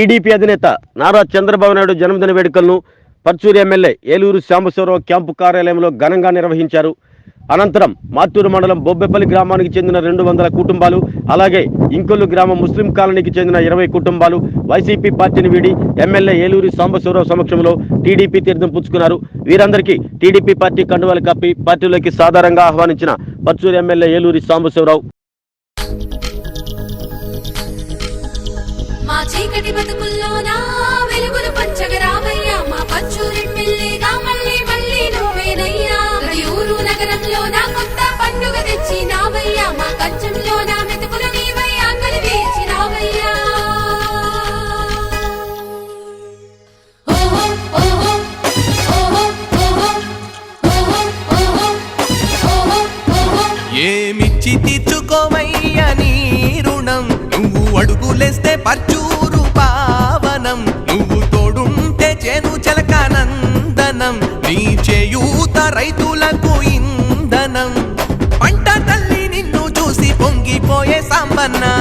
TDP అధినేత నారా చంద్రబాబు నాయుడు జన్మదిన వేడుకలను పర్చూరు ఎమ్మెల్యే ఏలూరు శాంబశ్వరరావు క్యాంపు కార్యాలయంలో ఘనంగా నిర్వహించారు. అనంతరం మాతూరు మండలం బొబ్బెపల్లి గ్రామానికి చెందిన రెండు వందల కుటుంబాలు అలాగే ఇంకొల్లు గ్రామం ముస్లిం కాలనీకి చెందిన ఇరవై కుటుంబాలు వైసీపీ పార్టీని వీడి ఎమ్మెల్యే ఏలూరు సాంబశివరావు సమక్షంలో టీడీపీ తీర్థం పుచ్చుకున్నారు. వీరందరికీ టీడీపీ పార్టీ కండువాలు కప్పి పార్టీలోకి సాధారణంగా ఆహ్వానించిన పర్చూరు ఎమ్మెల్యే ఏలూరి సాంబశివరావు మా చీకటి బతుకుల్లోన వెలుగులు పంచగ రామయ్య. మా పచ్చూరెమ్మెల్యేగా మళ్ళీ మళ్ళీ నువ్వేనయ్యా. ప్రతి ఊరు నగరంలోన కొత్త పండుగ తెచ్చి నావయ్యా మా కచ్చంలోన అడుగులేస్తే పర్చూరు పావనం. నువ్వు తోడుంటే చేను చలకానందనం. నీ చేయూత రైతులకు ఇంధనం. పంట తల్లి నిన్ను చూసి పొంగిపోయే సాంబన్నా.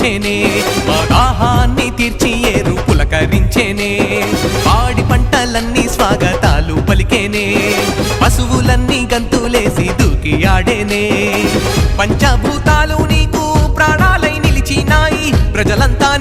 తీర్చేనే మా దాహాన్ని తీర్చి ఏరు పులకరించేనే పాడి పంటలన్నీ స్వాగతాలు పలికేనే. పశువులన్నీ గంతులేసి దూకి ఆడేనే. పంచభూతాలు నీకు ప్రాణాలై నిలిచినాయి. ప్రజలంతా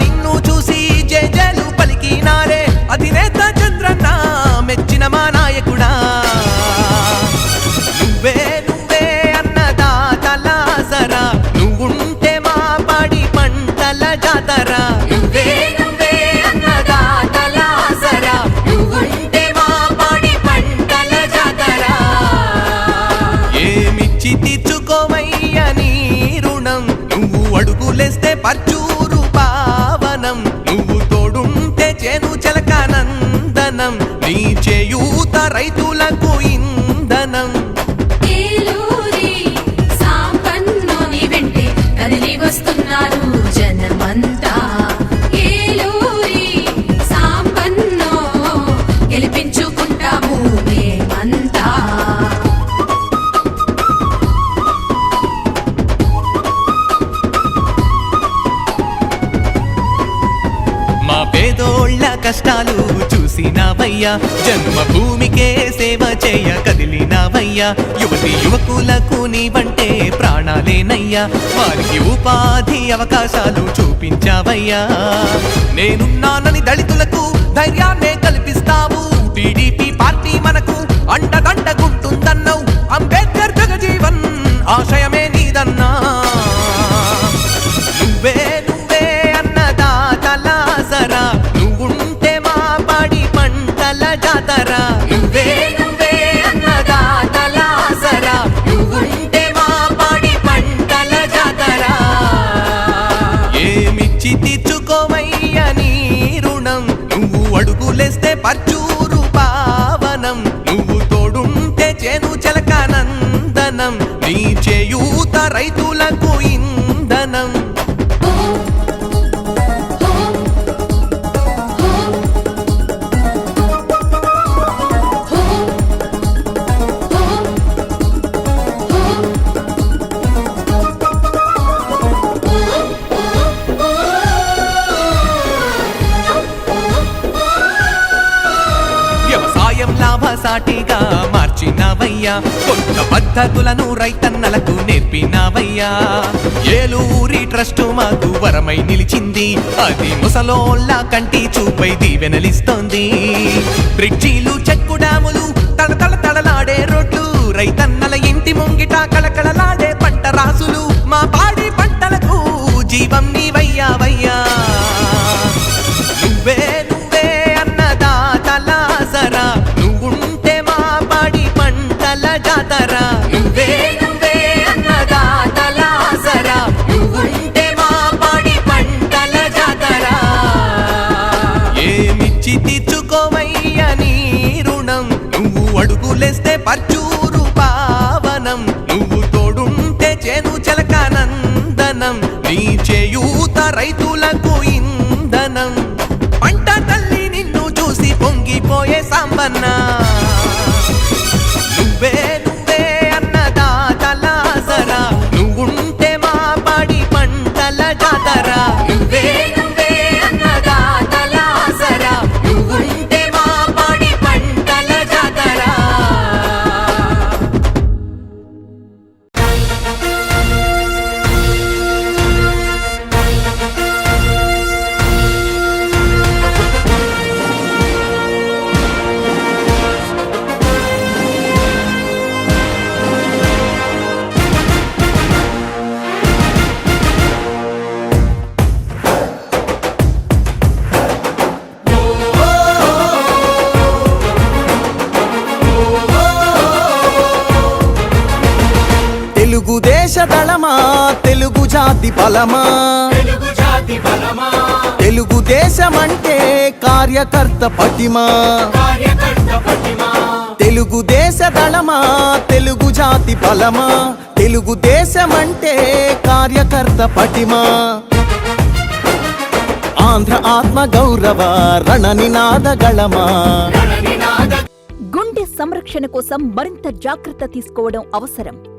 పర్చూరు పావనం. నువ్వు తోడుంటే చేను చలకానందనం నీ చేయూత రైతులకు పేదోళ్ళ కష్టాలు చూసినావయ్యా. జన్మభూమికే సేవ చేయ కదిలినావయ్యా. యువతి యువకులకు నీవంటే ప్రాణాలేనయ్యా. వారికి ఉపాధి అవకాశాలు చూపించావయ్యా. నేనున్నానని దళితులకు ధైర్యాన్నే కల్పిస్తావు. టీడీపీ పార్టీ మనకు అండదండగుంటుందన్నావు నువ్వు పచ్చూరు పావనం. నువ్వు తోడుంటే చేను చెలకానందనం నీ చేయూత రైతులకు ఇంధనం లాభసాటిగా మార్చినవయ్యా. కొత్త పద్ధతులను రైతన్నలకు నేర్పినవయ్యా. ఏలూరి ట్రస్ట్ మాకు వరమై నిలిచింది. అది ముసలోళ్ళ కంటి చూపై దీవెనలిస్తోంది. బ్రిడ్జీలు చెక్కు డాములు తడతడ తడలాడే రోడ్లు రైతన్నల ఇంటి ముంగిట కళకళలాడే పంట రాసులు మా కనందనం నీ చేయూత రైతులకు ఇంధనం. పంట తల్లి నిన్ను చూసి పొంగిపోయే సాంబన్న. తెలుగుదేశ దళమా తెలుగు జాతి బలమా? తెలుగుదేశమంటే కార్యకర్త పటిమా? తెలుగుదేశ దళమా తెలుగు జాతి బలమా? తెలుగుదేశమంటే కార్యకర్త పటిమా? ఆంధ్ర ఆత్మ గౌరవ రణనినాద గళమా? గుండె సంరక్షణ కోసం మరింత జాగ్రత్త తీసుకోవడం అవసరం.